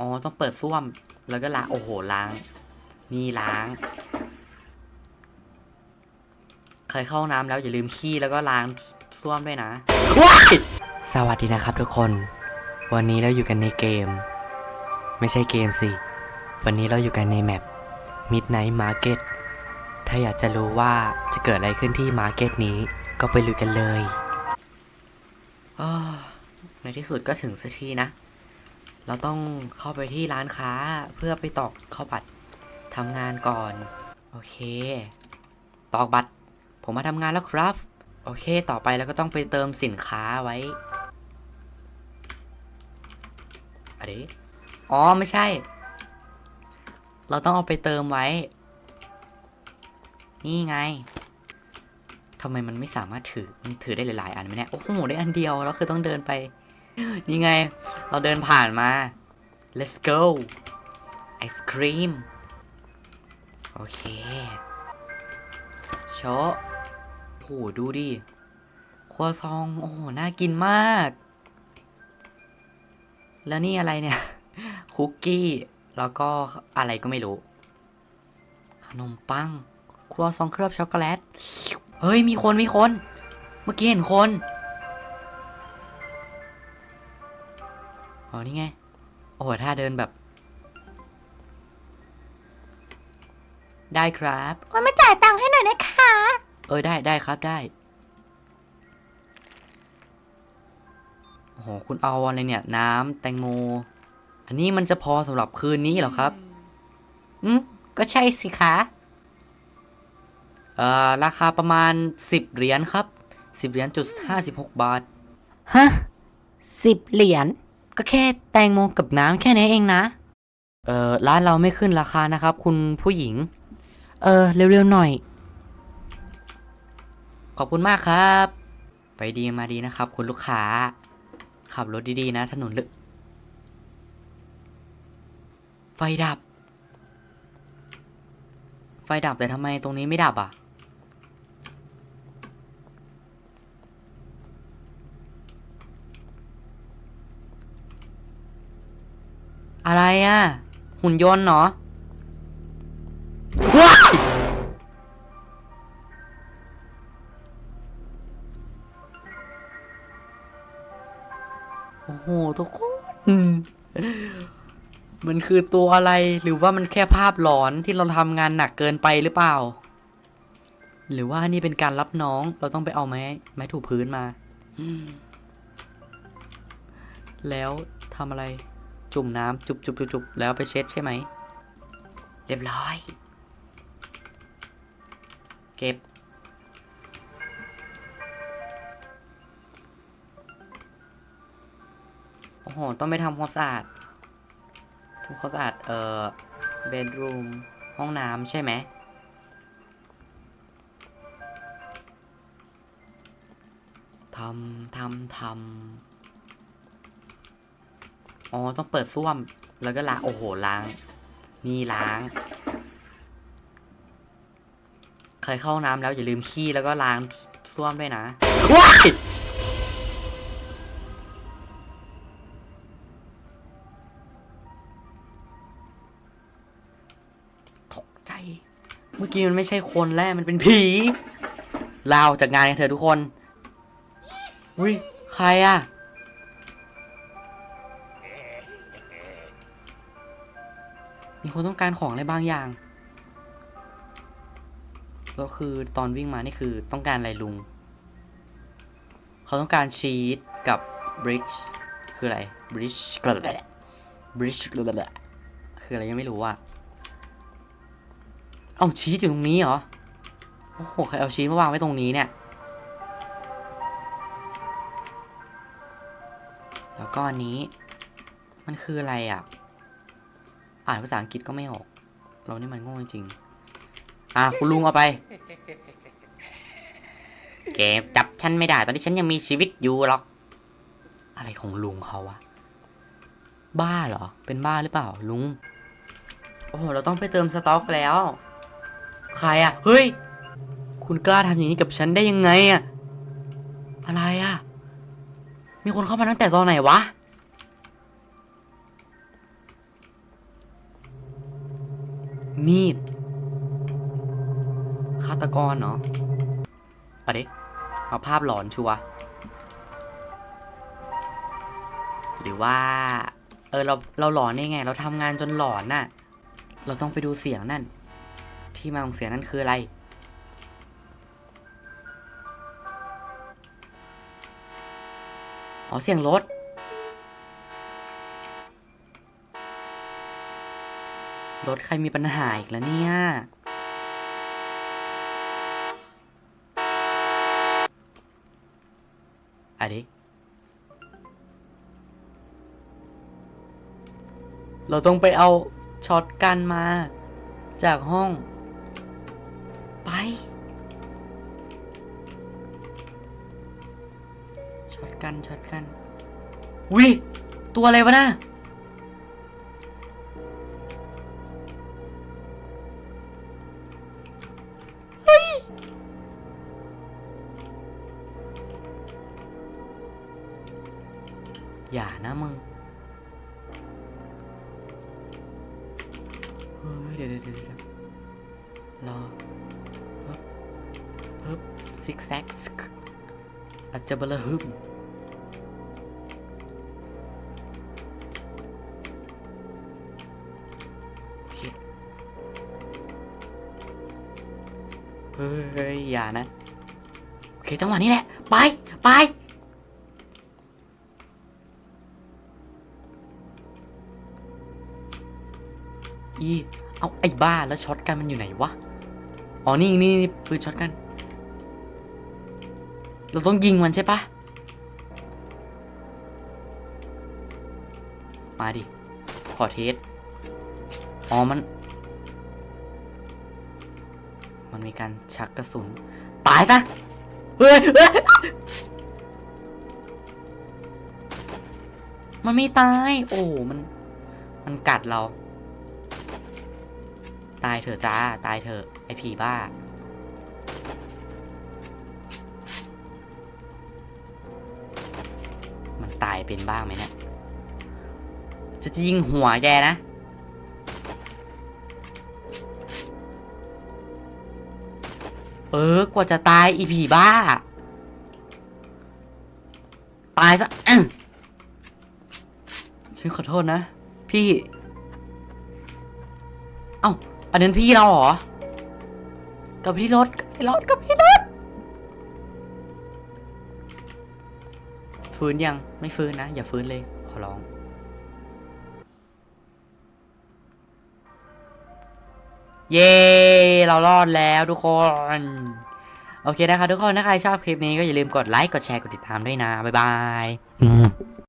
อ๋อ ต้องเปิดส้วม แล้วก็ล้าง โอ้โห ล้าง นี่ล้างเคยเข้าห้องน้ำแล้วอย่าลืมขี้แล้วก็ล้างส้วมด้วยนะ ว้ายสวัสดีนะครับทุกคน วันนี้เราอยู่กันในเกม ไม่ใช่เกมสิ วันนี้เราอยู่กันในแมป Midnight Market ถ้าอยากจะรู้ว่าจะเกิดอะไรขึ้นที่มาร์เก็ตนี้ ก็ไปลุยกันเลยอ้อในที่สุดก็ถึงสักทีนะ เราต้องเข้าไปที่ร้านค้าเพื่อไปตอกเข้าบัตรทำงานก่อน โอเค ตอกบัตร ผมมาทำงานแล้วครับ โอเค ต่อไปเราก็ต้องไปเติมสินค้าไว้อะไรอ๋อ ไม่ใช่ เราต้องเอาไปเติมไว้ นี่ไงทำไมมันไม่สามารถถือ มันถือได้หลาย ๆ อันไหมเนี่ย โอ้โห ได้อันเดียว แล้วคือต้องเดินไป นี่ไง เราเดินผ่านมา let's go ไอศครีม โอเคโชะโอ้โหดูดิ ครัวซอง โอ้โห น่ากินมาก แล้วนี่อะไรเนี่ย คุกกี้ แล้วก็อะไรก็ไม่รู้ ขนมปัง ครัวซองเคลือบช็อกโกแลต เฮ้ย มีคน มีคน เมื่อกี้เห็นคน อ๋อนี่ไง โอ้โหถ้าเดินแบบ ได้ครับโอ้ยมาจ่ายตังค์ให้หน่อยนะคะ เออได้ได้ครับได้ โอ้โห คุณเอาอะไรเนี่ย น้ำแตงโม อันนี้มันจะพอสำหรับคืนนี้เหรอครับ อืมก็ใช่สิคะ เอ่อ ราคาประมาณสิบเหรียญครับสิบเหรียญจุดห้าสิบหกบาท ฮะสิบเหรียญ ก็แค่แตงโมกับน้ำแค่นี้เองนะ เออร้านเราไม่ขึ้นราคานะครับ คุณผู้หญิง เออ เร็วๆหน่อย ขอบคุณมากครับ ไปดีมาดีนะครับ คุณลูกค้า ขับรถดีๆนะ ถนนลึก ไฟดับ ไฟดับแต่ทำไมตรงนี้ไม่ดับอะ อะไรอะ หุ่นยนต์เหรอว้ายโอ้โห ทุกคน มันคือตัวอะไรหรือว่ามันแค่ภาพหลอนที่เราทำงานหนักเกินไปหรือเปล่า หรือว่านี่เป็นการรับน้องเราต้องไปเอาไม้ไม้ถูพื้นมา แล้วทำอะไร จุ่มน้ำจุบจุบจุบจุบแล้วไปเช็ดใช่ไหม เรียบร้อย เก็บ โอ้โห ต้องไปทำความสะอาดทำความสะอาด เอ่อ เบดรูม ห้องน้ำใช่ไหมทำทำทำ อ๋อ ต้องเปิดส้วม แล้วก็ล้าง โอ้โห ล้าง นี่ล้างเคยเข้าห้องน้ำแล้วอย่าลืมขี้แล้วก็ล้างส้วมด้วยนะ ว้ายตกใจ เมื่อกี้มันไม่ใช่คนแล้วมันเป็นผีลาออกจากงานกันเถอะทุกคน อุ้ย ใครอะ มีคนต้องการของอะไรบางอย่าง ก็คือตอนวิ่งมานี่คือต้องการอะไรลุง เขาต้องการชีสกับบริดจ์คืออะไรบริดจ์กระแบริดจ์กระแบคืออะไรยังไม่รู้อะเอาชีสอยู่ตรงนี้เหรอ โอ้โห ใครเอาชีสมาวางไว้ตรงนี้เนี่ย แล้วก็อันนี้ มันคืออะไรอะ อ่านภาษาอังกฤษก็ไม่ออก เรานี่มันโง่จริง อะคุณลุงเอาไป เกมจับฉันไม่ได้ ตอนที่ฉันยังมีชีวิตอยู่หรอก อะไรของลุงเขาวะ บ้าเหรอ เป็นบ้าหรือเปล่าลุง โอ้เราต้องไปเติมสต็อกแล้ว ใครอะเฮ้ย คุณกล้าทำอย่างนี้กับฉันได้ยังไงอะอะไรอะมีคนเข้ามาตั้งแต่ตอนไหนวะ มีดฆาตกรเนาะเอาดิเอาภาพหลอนชัวหรือว่า เออเราเราหลอนได้ไง เราทำงานจนหลอนน่ะ เราต้องไปดูเสียงนั่น ที่มาของเสียงนั่นคืออะไร อ๋อเสียงรถ รถใครมีปัญหาอีกแล้วเนี่ย อะดิเราต้องไปเอาช็อตกันมา จากห้อง ไปช็อตกันช็อตกันวิตัวอะไรวะน่ะ อย่านะมึงเฮ้ยเดี๋ยวเดี๋ยวเดี๋ยวรอฮึบฮึบซิกแซกอาจจะเบลอฮึบเฮ้ย อย่านะ โอเค จังหวะนี้แหละ ไป ไป อีเอาไอ้บ้าแล้วช็อตกันมันอยู่ไหนวะ อ๋อนี่นี่นี่ปืนช็อตกัน เราต้องยิงมันใช่ปะมาดิ ขอเทส อ๋อมัน มันมีการชักกระสุน ตายตะเฮ้ยเฮ้ยมันไม่ตาย โอ้ มัน มันกัดเรา ตายเถอะจ้า ตายเถอะ ไอผีบ้า มันตายเป็นบ้างไหมเนี่ยจะจะยิงหัวแกนะ เออ กว่าจะตายอีผีบ้า ตายซะฉันขอโทษนะ พี่ เอ้า อันนั้นพี่เราเหรอ กับพี่รถกับพี่รถกับพี่รถฟื้นยังไม่ฟื้นนะ อย่าฟื้นเลย ขอร้อง เย้เรารอดแล้วทุกคนโอเคนะคะทุกคนถ้าใครชอบคลิปนี้ก็อย่าลืมกดไลค์ กดแชร์ กดติดตามด้วยนะ บ๊ายบาย